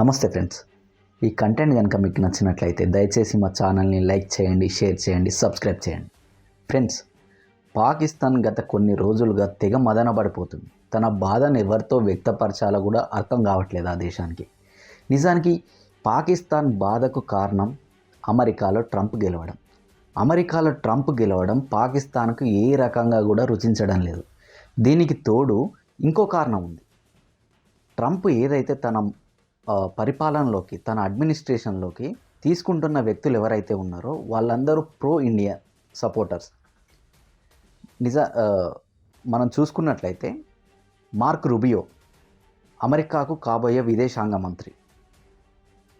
నమస్తే ఫ్రెండ్స్. ఈ కంటెంట్ కనుక మీకు నచ్చినట్లయితే దయచేసి మా ఛానల్ని లైక్ చేయండి షేర్ చేయండి సబ్స్క్రైబ్ చేయండి. ఫ్రెండ్స్ పాకిస్తాన్ గత కొన్ని రోజులుగా తెగ మదన పడిపోతుంది. తన బాధను ఎవరితో వ్యక్తపరచాలో కూడా అర్థం కావట్లేదు ఆ దేశానికి. నిజానికి పాకిస్తాన్ బాధకు కారణం అమెరికాలో ట్రంప్ గెలవడం. అమెరికాలో ట్రంప్ గెలవడం పాకిస్తాన్కు ఏ రకంగా కూడా రుచించడం లేదు. దీనికి తోడు ఇంకో కారణం ఉంది. ట్రంప్ ఏదైతే తన పరిపాలనలోకి తన అడ్మినిస్ట్రేషన్లోకి తీసుకుంటున్న వ్యక్తులు ఎవరైతే ఉన్నారో వాళ్ళందరూ ప్రో ఇండియా సపోర్టర్స్. నిజ మనం చూసుకున్నట్లయితే మార్క్ రుబియో అమెరికాకు కాబోయే విదేశాంగ మంత్రి.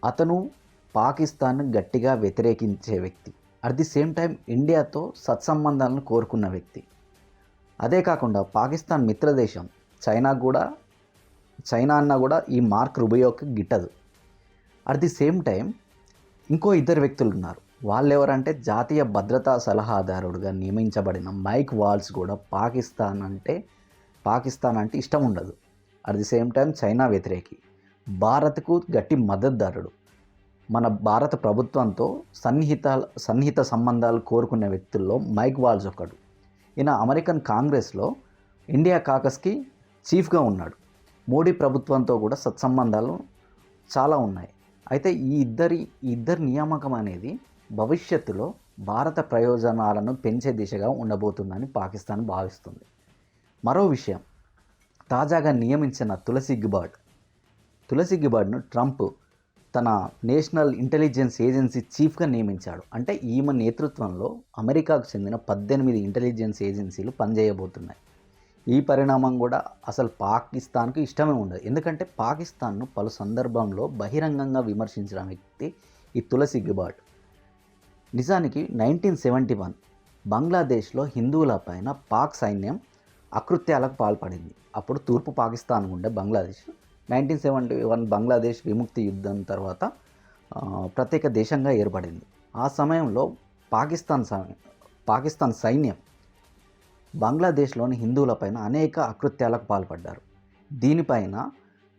అతను పాకిస్తాన్ గట్టిగా వ్యతిరేకించే వ్యక్తి. అట్ ది సేమ్ టైం ఇండియాతో సత్సంబంధాలను కోరుకున్న వ్యక్తి. అదే కాకుండా పాకిస్తాన్ మిత్రదేశం చైనా కూడా చైనా అన్న కూడా ఈ మార్క్ రుబియోకి గిట్టదు. అట్ ది సేమ్ టైం ఇంకో ఇద్దరు వ్యక్తులు ఉన్నారు వాళ్ళు ఎవరంటే జాతీయ భద్రతా సలహాదారుడుగా నియమించబడిన మైక్ వాల్స్ కూడా పాకిస్తాన్ అంటే పాకిస్తాన్ అంటే ఇష్టం ఉండదు. At the same time China వ్యతిరేకి. భారత్కు గట్టి మద్దతుదారుడు. మన భారత ప్రభుత్వంతో సన్నిహిత సన్నిహిత సంబంధాలు కోరుకునే వ్యక్తుల్లో మైక్ వాల్స్ ఒకడు. ఈయన అమెరికన్ కాంగ్రెస్లో ఇండియా కాకస్కి చీఫ్గా ఉన్నాడు. మోడీ ప్రభుత్వంతో కూడా సత్సంబంధాలు చాలా ఉన్నాయి. అయితే ఈ ఇద్దరి ఇద్దరి నియామకం అనేది భవిష్యత్తులో భారత ప్రయోజనాలను పెంచే దిశగా ఉండబోతుందని పాకిస్తాన్ భావిస్తుంది. మరో విషయం తాజాగా నియమించిన తులసి గిబార్డ్ తులసి గిబార్డ్ను ట్రంప్ తన నేషనల్ ఇంటెలిజెన్స్ ఏజెన్సీ చీఫ్గా నియమించాడు. అంటే ఈమె నేతృత్వంలో అమెరికాకు చెందిన పద్దెనిమిది ఇంటెలిజెన్స్ ఏజెన్సీలు పనిచేయబోతున్నాయి. ఈ పరిణామం కూడా అసలు పాకిస్తాన్కు ఇష్టమే ఉండదు. ఎందుకంటే పాకిస్తాన్ను పలు సందర్భంలో బహిరంగంగా విమర్శించిన వ్యక్తి ఈ తులసి గిబాట్ నిజానికి నైన్టీన్ సెవెంటీ వన్ బంగ్లాదేశ్లో హిందువుల పైన పాక్ సైన్యం అకృత్యాలకు పాల్పడింది. అప్పుడు తూర్పు పాకిస్తాన్ ఉండే Bangladesh nineteen seventy one Bangladesh విముక్తి యుద్ధం తర్వాత ప్రత్యేక దేశంగా ఏర్పడింది. ఆ సమయంలో పాకిస్తాన్ సై- పాకిస్తాన్ సైన్యం బంగ్లాదేశ్లోని హిందువులపైన అనేక అకృత్యాలకు పాల్పడ్డారు. దీనిపైన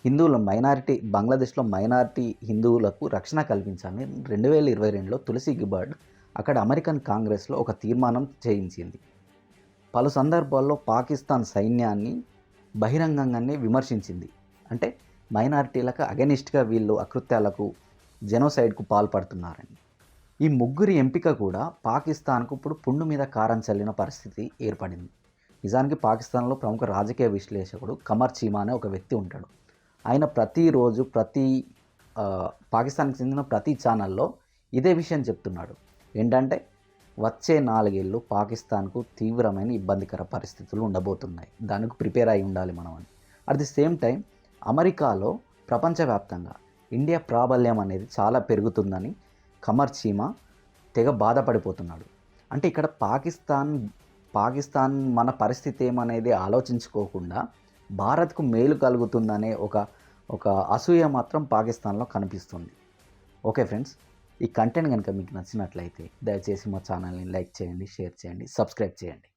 హిందువుల మైనారిటీ బంగ్లాదేశ్లో మైనారిటీ హిందువులకు రక్షణ కల్పించాలని రెండు వేల ఇరవై రెండులో తులసి గిబార్డ్ అక్కడ అమెరికన్ కాంగ్రెస్లో ఒక తీర్మానం చేయించింది. పలు సందర్భాల్లో పాకిస్తాన్ సైన్యాన్ని బహిరంగంగానే విమర్శించింది. అంటే మైనారిటీలకు అగెనిస్ట్గా వీళ్ళు అకృత్యాలకు జెనోసైడ్కు పాల్పడుతున్నారని. ఈ ముగ్గురి ఎంపిక కూడా పాకిస్తాన్కు ఇప్పుడు పుండు మీద కారం చల్లిన పరిస్థితి ఏర్పడింది. నిజానికి పాకిస్తాన్లో ప్రముఖ రాజకీయ విశ్లేషకుడు కమర్ చీమా అనే ఒక వ్యక్తి ఉంటాడు. ఆయన ప్రతిరోజు ప్రతి పాకిస్తాన్కి చెందిన ప్రతి ఛానల్లో ఇదే విషయం చెప్తున్నాడు. ఏంటంటే వచ్చే నాలుగేళ్ళు పాకిస్తాన్కు తీవ్రమైన ఇబ్బందికర పరిస్థితులు ఉండబోతున్నాయి. దానికి ప్రిపేర్ అయి ఉండాలి మనం అని అట్ ది సేమ్ టైం అమెరికాలో ప్రపంచవ్యాప్తంగా ఇండియా ప్రాబల్యం అనేది చాలా పెరుగుతుందని కమర్ చీమా తెగ బాధపడిపోతున్నాడు. అంటే ఇక్కడ పాకిస్తాన్ పాకిస్తాన్ మన పరిస్థితి ఏమనేది ఆలోచించుకోకుండా భారత్కు మేలు కలుగుతుందనే ఒక ఒక అసూయ మాత్రం పాకిస్తాన్లో కనిపిస్తుంది. ఓకే ఫ్రెండ్స్ ఈ కంటెంట్ కనుక మీకు నచ్చినట్లయితే దయచేసి మా ఛానల్ని లైక్ చేయండి షేర్ చేయండి సబ్స్క్రైబ్ చేయండి.